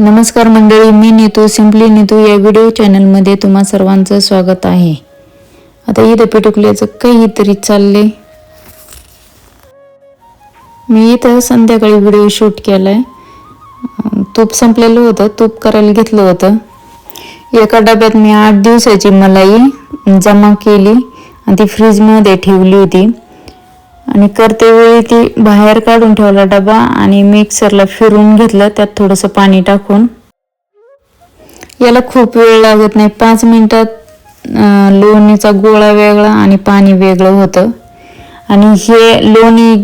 नमस्कार मंडळी मी नीतू सिम्पली नीतू या व्हिडिओ चॅनलमध्ये तुम्हा सर्वांचं स्वागत आहे. आता इथं पेटुकल्याचं काहीतरी चालले मी इथं संध्याकाळी व्हिडिओ शूट केला आहे तूप संपलेलं होतं तूप करायला घेतलं होतं. एका डब्यात मी आठ दिवसाची मलाई जमा केली आणि ती फ्रीजमध्ये ठेवली होती. आणि करते वेळी ती बाहेर काढून ठेवला डबा आणि मिक्सरला फिरून घेतलं त्यात थोडंसं पाणी टाकून. याला खूप वेळ लागत नाही. पाच मिनिटात लोणीचा गोळा वेगळा आणि पाणी वेगळं होतं. आणि हे लोणी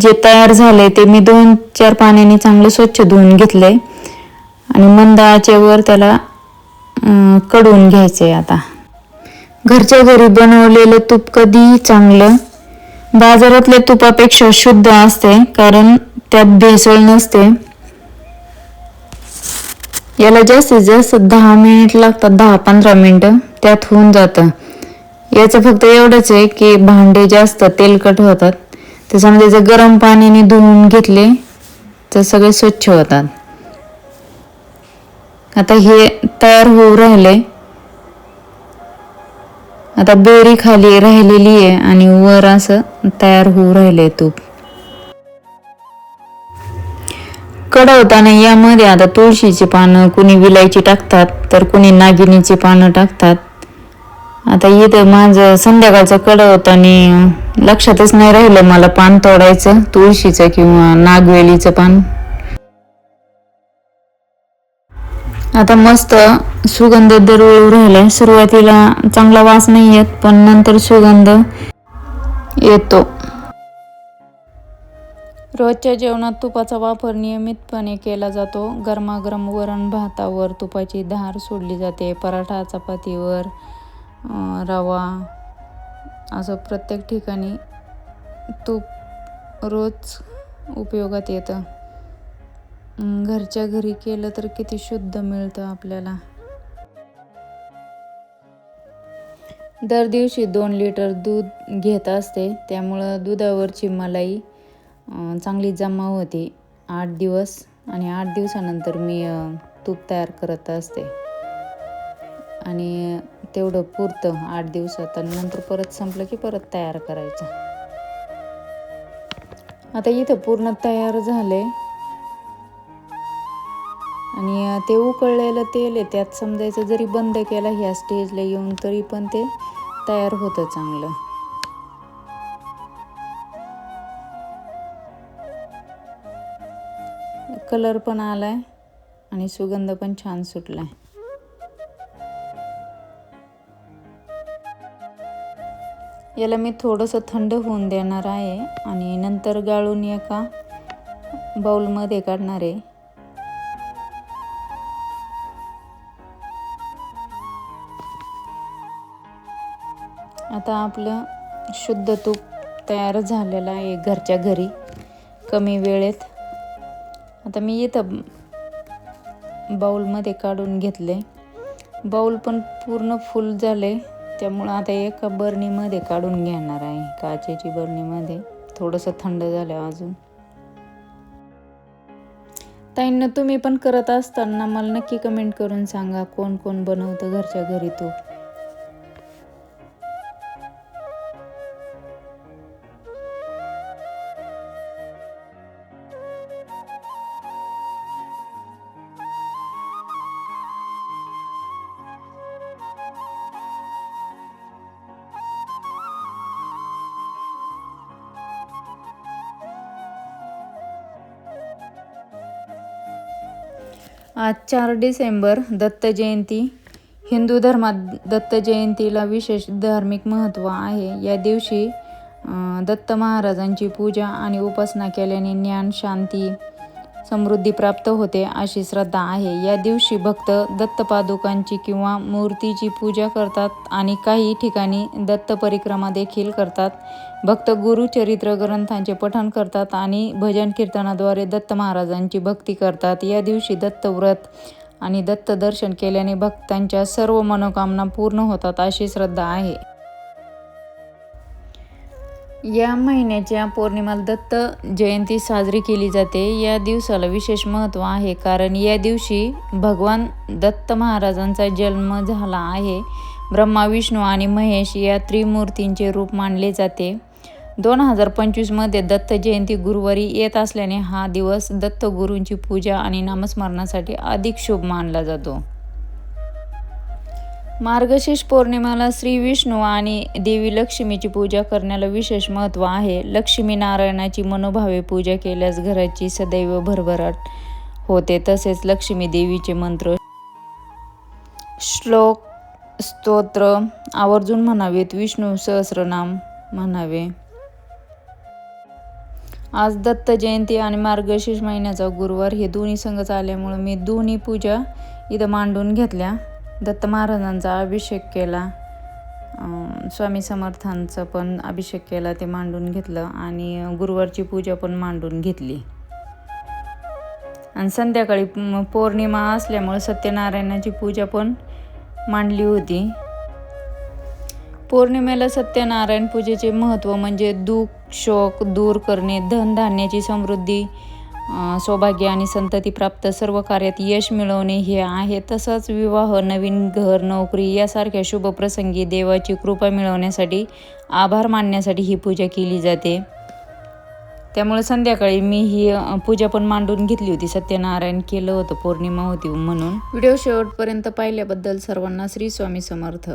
जे तयार झाले ते मी दोन चार पाण्याने चांगलं स्वच्छ धुवून घेतले आणि मंद आचेवर त्याला कडवून घ्यायचे आता. घरच्या घरी बनवलेलं तूप कधीही चांगलं बाजारातल्या तुपापेक्षा शुद्ध असते कारण त्यात भेसळ नसते. याला जास्तीत जास्त दहा मिनिट लागतात दहा पंधरा मिनिटं त्यात होऊन जातं. याचं फक्त एवढंच आहे की भांडे जास्त तेलकट होतात. त्याच्यामध्ये जर गरम पाण्याने धुवून घेतले तर सगळे स्वच्छ होतात. आता हे तयार होऊ राहिले. आता बेरी खाली राहिलेली आहे आणि वर असं तयार होऊ राहिले तूप. कडवताना यामध्ये आता तुळशीची पानं कुणी विलायची टाकतात तर कुणी नागिनीची पानं टाकतात. आता इथं माझं संध्याकाळचं कडवताना लक्षातच नाही राहिलं मला पान तोडायचं तुळशीचं किंवा नागवेलीचं पान. आता मस्त सुगंध दरवळू राहिलाय सुरुवातीला चांगला वास नाही येत पण नंतर सुगंध येतो. रोजच्या जेवणात तुपाचा वापर नियमितपणे केला जातो. गरमागरम वरण भातावर तुपाची धार सोडली जाते. पराठा चपातीवर रवा असं प्रत्येक ठिकाणी तूप रोज उपयोगात येतं. घरच्या घरी केलं तर किती शुद्ध मिळतं आपल्याला. दर दिवशी दोन लिटर दूध घेत असते त्यामुळं दुधावरची मलाई चांगली जमा होते. आठ दिवस आणि आठ दिवसानंतर मी तूप तयार करत असते. आणि तेवढं पुरतं आठ दिवसात आणि नंतर परत संपलं की परत तयार करायचं. आता इथं पूर्ण तयार झाले आणि ते उकळलेलं तेल आहे त्यात समजायचं जरी बंद केला ह्या स्टेजला येऊन तरी पण ते तयार होतं चांगलं. कलर पण आला आहे आणि सुगंध पण छान सुटलाय. याला मी थोडंसं थंड होऊन देणार आहे आणि नंतर गाळून एका बाउलमध्ये काढणार आहे. आता आपलं शुद्ध तूप तयार झालेलं आहे घरच्या घरी. कमी वेळेत. आता मी इथं बाऊलमध्ये काढून घेतले. बाऊल पण पूर्ण फुल झाले. त्यामुळं आता एका बरणीमध्ये काढून घेणार आहे. काचेची बरणीमध्ये. थोडंसं थंड झालं अजून. ताईंना तुम्ही पण करत असताना मला नक्की कमेंट करून सांगा कोण कोण बनवतं घरच्या घरी तूप. आज चार डिसेंबर दत्त जयंती. हिंदू धर्मात दत्त जयंतीला विशेष धार्मिक महत्त्व आहे. या दिवशी दत्त महाराजांची पूजा आणि उपासना केल्याने ज्ञान शांती समृद्धी प्राप्त होते अशी श्रद्धा आहे. या दिवशी भक्त दत्त पादुकांची किंवा मूर्तीची पूजा करतात आणि काही ठिकाणी दत्त परिक्रमा देखील करतात. भक्त गुरुचरित्र ग्रंथांचे पठण करतात आणि भजन कीर्तनाद्वारे दत्त महाराजांची भक्ती करतात. या दिवशी दत्त व्रत आणि दत्त दर्शन केल्याने भक्तांच्या सर्व मनोकामना पूर्ण होतात अशी श्रद्धा आहे. या महिन्याच्या पौर्णिमाला दत्त जयंती साजरी केली जाते. या दिवसाला विशेष महत्त्व आहे कारण या दिवशी भगवान दत्त महाराजांचा जन्म झाला आहे. ब्रह्मा विष्णू आणि महेश या त्रिमूर्तींचे रूप मानले जाते. दोन हजार पंचवीसमध्ये दत्त जयंती गुरुवारी येत असल्याने हा दिवस दत्तगुरूंची पूजा आणि नामस्मरणासाठी अधिक शुभ मानला जातो. मार्गशीर्ष पौर्णिमेला श्री विष्णू आणि देवी लक्ष्मीची पूजा करण्याला विशेष महत्त्व आहे. लक्ष्मी नारायणाची मनोभावे पूजा केल्यास घराची सदैव भरभराट होते तसेच लक्ष्मी देवीचे मंत्र श्लोक स्तोत्र आवर्जून म्हणावेत विष्णू सहस्रनाम म्हणावे. आज दत्त जयंती आणि मार्गशीर्ष महिन्याचा गुरुवार हे दोन्ही संघ आल्यामुळं मी दोन्ही पूजा इथं मांडून घेतल्या. दत्त महाराजांचा अभिषेक केला. स्वामी समर्थांचं पण अभिषेक केला ते मांडून घेतलं आणि गुरुवारची पूजा पण मांडून घेतली. आणि संध्याकाळी पौर्णिमा असल्यामुळे सत्यनारायणाची पूजा पण मांडली होती. पौर्णिमेला सत्यनारायण पूजेचे महत्त्व म्हणजे दुःख शोक दूर करणे धनधान्याची समृद्धी सौभाग्य आणि संतती प्राप्त सर्व कार्यात यश मिळवणे हे आहे. तसंच विवाह नवीन घर नोकरी यासारख्या शुभप्रसंगी देवाची कृपा मिळवण्यासाठी आभार मानण्यासाठी ही पूजा केली जाते. त्यामुळे संध्याकाळी मी ही पूजा पण मांडून घेतली होती. सत्यनारायण केलं होतं पौर्णिमा होती म्हणून. व्हिडिओ शेवटपर्यंत पाहिल्याबद्दल सर्वांना श्री स्वामी समर्थ.